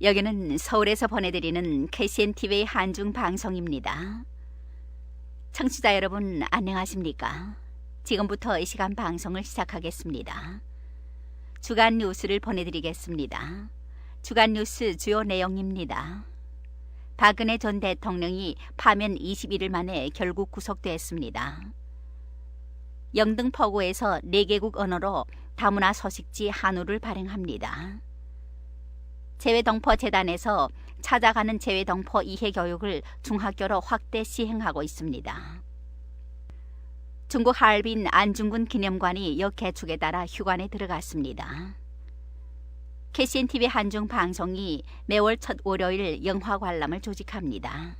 여기는 서울에서 보내드리는 KCNTV의 한중 방송입니다. 청취자 여러분 안녕하십니까? 지금부터 이 시간 방송을 시작하겠습니다. 주간 뉴스를 보내드리겠습니다. 주간 뉴스 주요 내용입니다. 박근혜 전 대통령이 파면 21일 만에 결국 구속됐습니다. 영등포구에서 4개국 언어로 다문화 서식지 한우를 발행합니다. 재외동포 재단에서 찾아가는 재외동포 이해 교육을 중학교로 확대 시행하고 있습니다. 중국 하얼빈 안중근 기념관이 역개축에 따라 휴관에 들어갔습니다. KCNTV 한중 방송이 매월 첫 월요일 영화 관람을 조직합니다.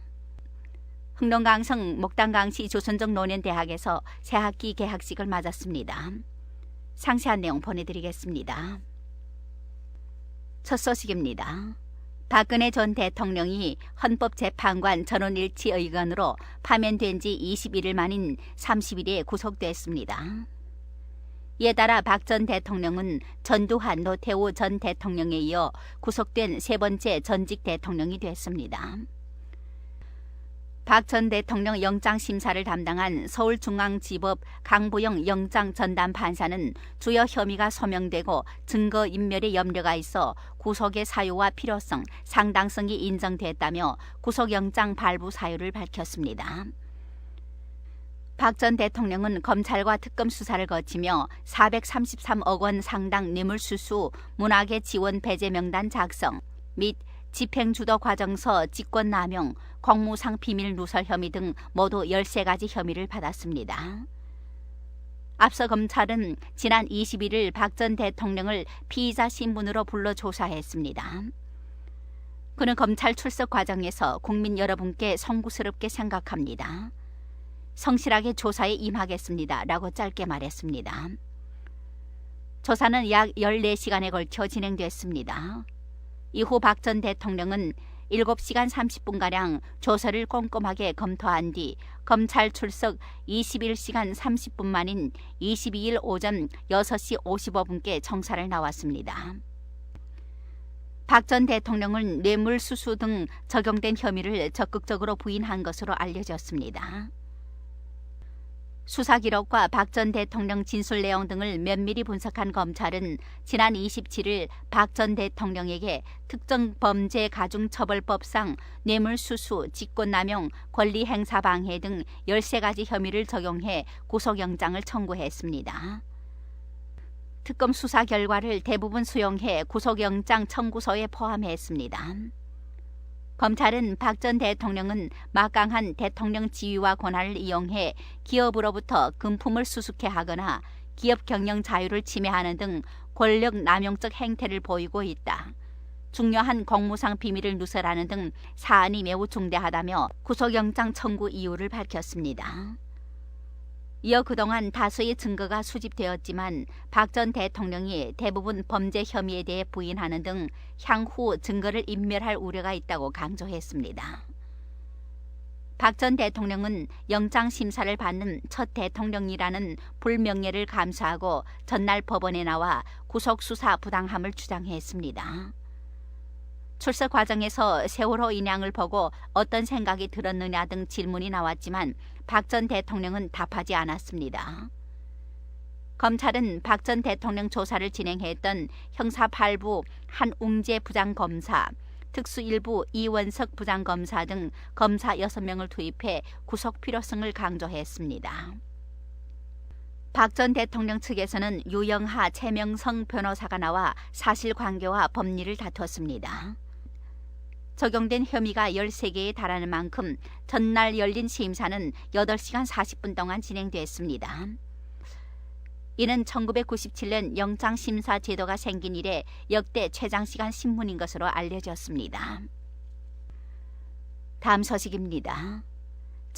흥농강성 목당강시 조선정 노년대학에서 새학기 개학식을 맞았습니다. 상세한 내용 보내드리겠습니다. 첫 소식입니다. 박근혜 전 대통령이 헌법재판관 전원일치 의견으로 파면된 지 21일 만인 30일에 구속됐습니다. 이에 따라 박 전 대통령은 전두환 노태우 전 대통령에 이어 구속된 세 번째 전직 대통령이 됐습니다. 박 전 대통령 영장 심사를 담당한 서울중앙지법 강부영 영장 전담 판사는 주요 혐의가 소명되고 증거 인멸의 염려가 있어 구속의 사유와 필요성, 상당성이 인정됐다며 구속영장 발부 사유를 밝혔습니다. 박전 대통령은 검찰과 특검 수사를 거치며 433억 원 상당 뇌물수수, 문학의 지원 배제 명단 작성 및 집행주도 과정서 직권남용, 공무상 비밀 누설 혐의 등 모두 13가지 혐의를 받았습니다. 앞서 검찰은 지난 21일 박 전 대통령을 피의자 신분으로 불러 조사했습니다. 그는 검찰 출석 과정에서 국민 여러분께 송구스럽게 생각합니다. 성실하게 조사에 임하겠습니다. 라고 짧게 말했습니다. 조사는 약 14시간에 걸쳐 진행됐습니다. 이후 박 전 대통령은 7시간 30분가량 조서를 꼼꼼하게 검토한 뒤 검찰 출석 21시간 30분 만인 22일 오전 6시 55분께 청사를 나왔습니다. 박 전 대통령은 뇌물수수 등 적용된 혐의를 적극적으로 부인한 것으로 알려졌습니다. 수사 기록과 박 전 대통령 진술 내용 등을 면밀히 분석한 검찰은 지난 27일 박 전 대통령에게 특정 범죄 가중처벌법상 뇌물수수, 직권남용, 권리행사 방해 등 13가지 혐의를 적용해 구속영장을 청구했습니다. 특검 수사 결과를 대부분 수용해 구속영장 청구서에 포함했습니다. 검찰은 박 전 대통령은 막강한 대통령 지위와 권한을 이용해 기업으로부터 금품을 수수케 하거나 기업 경영 자유를 침해하는 등 권력 남용적 행태를 보이고 있다. 중요한 공무상 비밀을 누설하는 등 사안이 매우 중대하다며 구속영장 청구 이유를 밝혔습니다. 이어 그동안 다수의 증거가 수집되었지만 박 전 대통령이 대부분 범죄 혐의에 대해 부인하는 등 향후 증거를 인멸할 우려가 있다고 강조했습니다. 박 전 대통령은 영장 심사를 받는 첫 대통령이라는 불명예를 감수하고 전날 법원에 나와 구속 수사 부당함을 주장했습니다. 출석 과정에서 세월호 인양을 보고 어떤 생각이 들었느냐 등 질문이 나왔지만 박 전 대통령은 답하지 않았습니다. 검찰은 박 전 대통령 조사를 진행했던 형사 8부 한웅재 부장검사, 특수 1부 이원석 부장검사 등 검사 6명을 투입해 구속 필요성을 강조했습니다. 박 전 대통령 측에서는 유영하, 최명성 변호사가 나와 사실관계와 법리를 다투었습니다. 적용된 혐의가 13개에 달하는 만큼 전날 열린 심사는 8시간 40분 동안 진행됐습니다. 이는 1997년 영장심사 제도가 생긴 이래 역대 최장시간 신문인 것으로 알려졌습니다. 다음 소식입니다.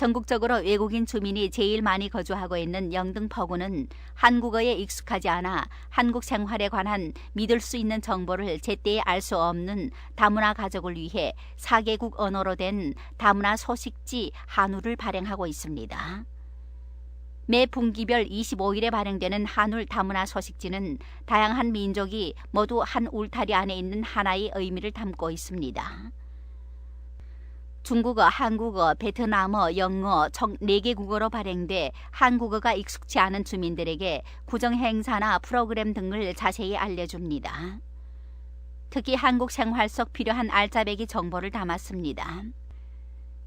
전국적으로 외국인 주민이 제일 많이 거주하고 있는 영등포구는 한국어에 익숙하지 않아 한국 생활에 관한 믿을 수 있는 정보를 제때에 알수 없는 다문화 가족을 위해 4개국 언어로 된 다문화 소식지 한우를 발행하고 있습니다. 매 분기별 25일에 발행되는 한울 다문화 소식지는 다양한 민족이 모두 한 울타리 안에 있는 하나의 의미를 담고 있습니다. 중국어, 한국어, 베트남어, 영어 총 4개 국어로 발행돼 한국어가 익숙치 않은 주민들에게 구정 행사나 프로그램 등을 자세히 알려줍니다. 특히 한국 생활 속 필요한 알짜배기 정보를 담았습니다.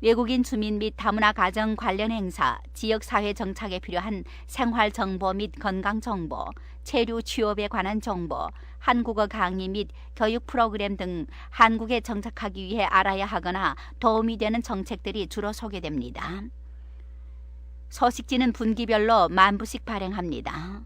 외국인 주민 및 다문화 가정 관련 행사, 지역 사회 정착에 필요한 생활 정보 및 건강 정보, 체류 취업에 관한 정보, 한국어 강의 및 교육 프로그램 등 한국에 정착하기 위해 알아야 하거나 도움이 되는 정책들이 주로 소개됩니다. 소식지는 분기별로 만 부씩 발행합니다.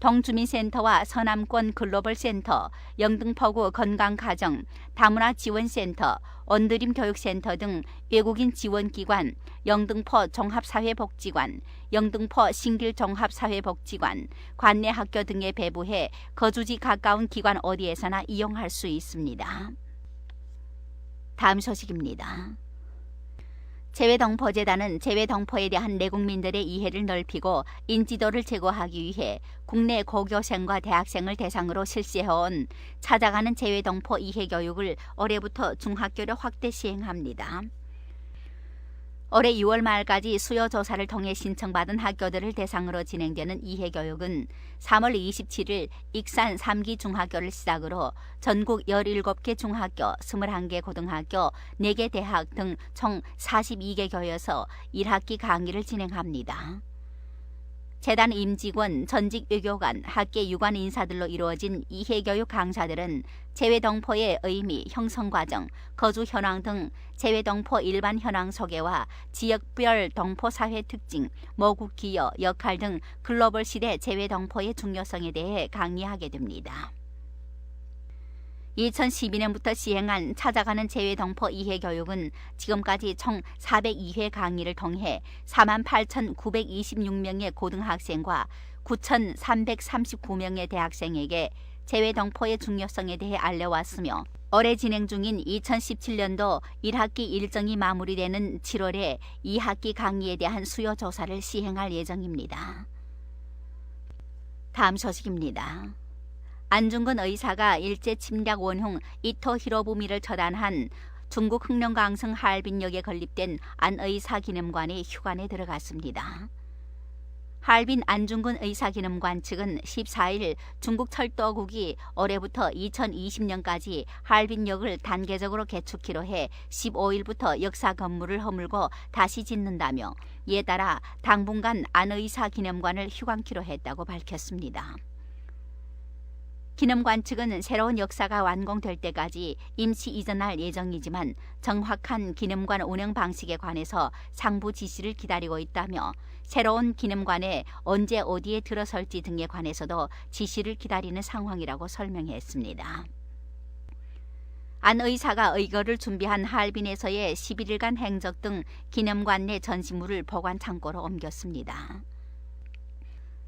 동주민센터와 서남권 글로벌센터, 영등포구 건강가정, 다문화 지원센터, 언드림 교육센터 등 외국인 지원기관, 영등포 종합사회복지관, 영등포 신길 종합사회복지관, 관내 학교 등에 배부해 거주지 가까운 기관 어디에서나 이용할 수 있습니다. 다음 소식입니다. 재외동포재단은 재외동포에 대한 내국민들의 이해를 넓히고 인지도를 제고하기 위해 국내 고교생과 대학생을 대상으로 실시해온 찾아가는 재외동포 이해 교육을 올해부터 중학교로 확대 시행합니다. 올해 6월 말까지 수요 조사를 통해 신청받은 학교들을 대상으로 진행되는 이해 교육은 3월 27일 익산 3기 중학교를 시작으로 전국 17개 중학교, 21개 고등학교, 4개 대학 등 총 42개 교여서 1학기 강의를 진행합니다. 재단 임직원, 전직 외교관, 학계 유관 인사들로 이루어진 이해교육 강사들은 재외동포의 의미, 형성과정, 거주 현황 등 재외동포 일반 현황 소개와 지역별 동포 사회 특징, 모국 기여, 역할 등 글로벌 시대 재외동포의 중요성에 대해 강의하게 됩니다. 2012년부터 시행한 찾아가는 재외동포 이해 교육은 지금까지 총 402회 강의를 통해 48,926명의 고등학생과 9,339명의 대학생에게 재외동포의 중요성에 대해 알려왔으며 올해 진행 중인 2017년도 1학기 일정이 마무리되는 7월에 2학기 강의에 대한 수요 조사를 시행할 예정입니다. 다음 소식입니다. 안중근 의사가 일제 침략 원흉 이토 히로부미를 처단한 중국 흑룡강성 할빈역에 건립된 안 의사 기념관이 휴관에 들어갔습니다. 할빈 안중근 의사기념관 측은 14일 중국 철도국이 올해부터 2020년까지 할빈역을 단계적으로 개축키로 해 15일부터 역사 건물을 허물고 다시 짓는다며 이에 따라 당분간 안 의사 기념관을 휴관키로 했다고 밝혔습니다. 기념관 측은 새로운 역사가 완공될 때까지 임시 이전할 예정이지만 정확한 기념관 운영 방식에 관해서 상부 지시를 기다리고 있다며 새로운 기념관에 언제 어디에 들어설지 등에 관해서도 지시를 기다리는 상황이라고 설명했습니다. 안 의사가 의거를 준비한 할빈에서의 11일간 행적 등 기념관 내 전시물을 보관 창고로 옮겼습니다.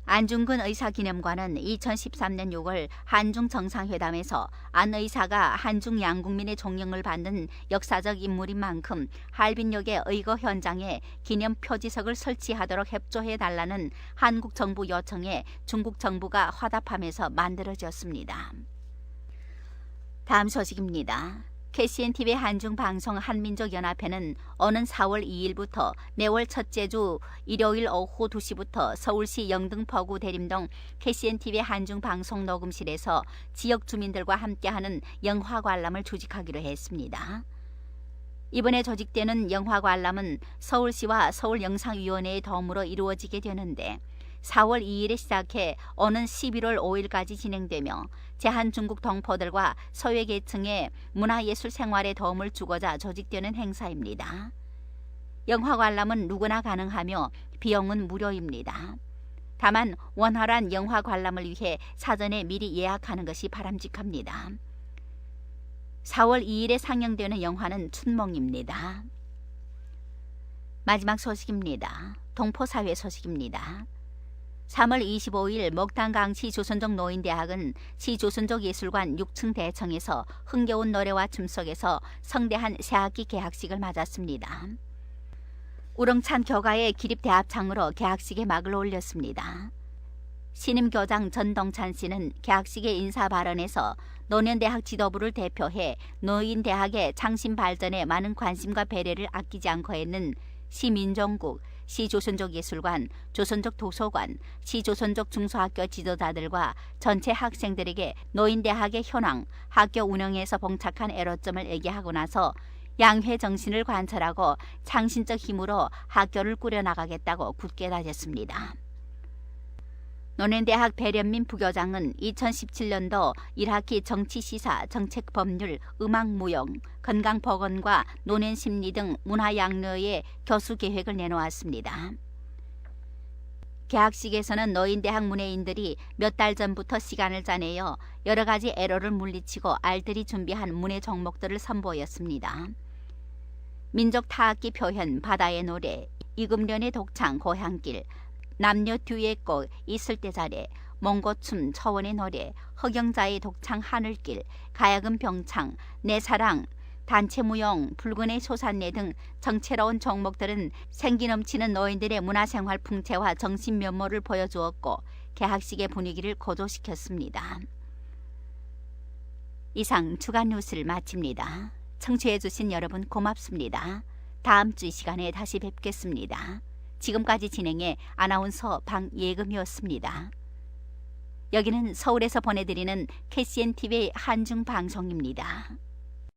안중근 의사 기념관은 2013년 6월 한중 정상회담에서 안 의사가 한중 양국민의 존경을 받는 역사적 인물인 만큼 할빈역의 의거 현장에 기념 표지석을 설치하도록 협조해 달라는 한국 정부 요청에 중국 정부가 화답하면서 만들어졌습니다. 다음 소식입니다. KCNTV 한중 방송 한민족 연합회는 오는 4월 2일부터 매월 첫째 주 일요일 오후 2시부터 서울시 영등포구 대림동 KCNTV 한중 방송 녹음실에서 지역 주민들과 함께하는 영화 관람을 조직하기로 했습니다. 이번에 조직되는 영화 관람은 서울시와 서울영상위원회의 도움으로 이루어지게 되는데 4월 2일에 시작해 오는 11월 5일까지 진행되며 제한 중국 동포들과 소외계층의 문화예술 생활에 도움을 주고자 조직되는 행사입니다. 영화 관람은 누구나 가능하며 비용은 무료입니다. 다만 원활한 영화 관람을 위해 사전에 미리 예약하는 것이 바람직합니다. 4월 2일에 상영되는 영화는 춘몽입니다. 마지막 소식입니다. 동포사회 소식입니다. 3월 25일 목탄강 시 조선족 노인대학은 시 조선족 예술관 6층 대청에서 흥겨운 노래와 춤 속에서 성대한 새학기 개학식을 맞았습니다. 우렁찬 교가의 기립대합창으로 개학식에 막을 올렸습니다. 신임 교장 전동찬 씨는 개학식의 인사 발언에서 노년대학 지도부를 대표해 노인대학의 창신 발전에 많은 관심과 배려를 아끼지 않고 했는 시민정국, 시조선족 예술관, 조선족 도서관, 시조선족 중소학교 지도자들과 전체 학생들에게 노인대학의 현황, 학교 운영에서 봉착한 애로점을 얘기하고 나서 양회 정신을 관철하고 창신적 힘으로 학교를 꾸려나가겠다고 굳게 다졌습니다. 노년대학 배련민 부교장은 2017년도 1학기 정치시사, 정책법률, 음악무용, 건강보건과 노년심리 등 문화양로의 교수 계획을 내놓았습니다. 개학식에서는 노인대학 문예인들이 몇 달 전부터 시간을 짜내어 여러 가지 애로를 물리치고 알뜰히 준비한 문예 종목들을 선보였습니다. 민족 타악기 표현 바다의 노래, 이금련의 독창 고향길, 남녀 뒤의 꽃 있을 때 잘해, 몽고춤 처원의 노래, 허경자의 독창 하늘길, 가야금 병창, 내 사랑, 단체 무용, 붉은의 소산내 등 정체로운 종목들은 생기 넘치는 노인들의 문화생활 풍채와 정신 면모를 보여주었고 개학식의 분위기를 고조시켰습니다. 이상 주간 뉴스를 마칩니다. 청취해주신 여러분 고맙습니다. 다음 주이 시간에 다시 뵙겠습니다. 지금까지 진행해 아나운서 방예금이었습니다. 여기는 서울에서 보내드리는 KCN TV 한중 방송입니다.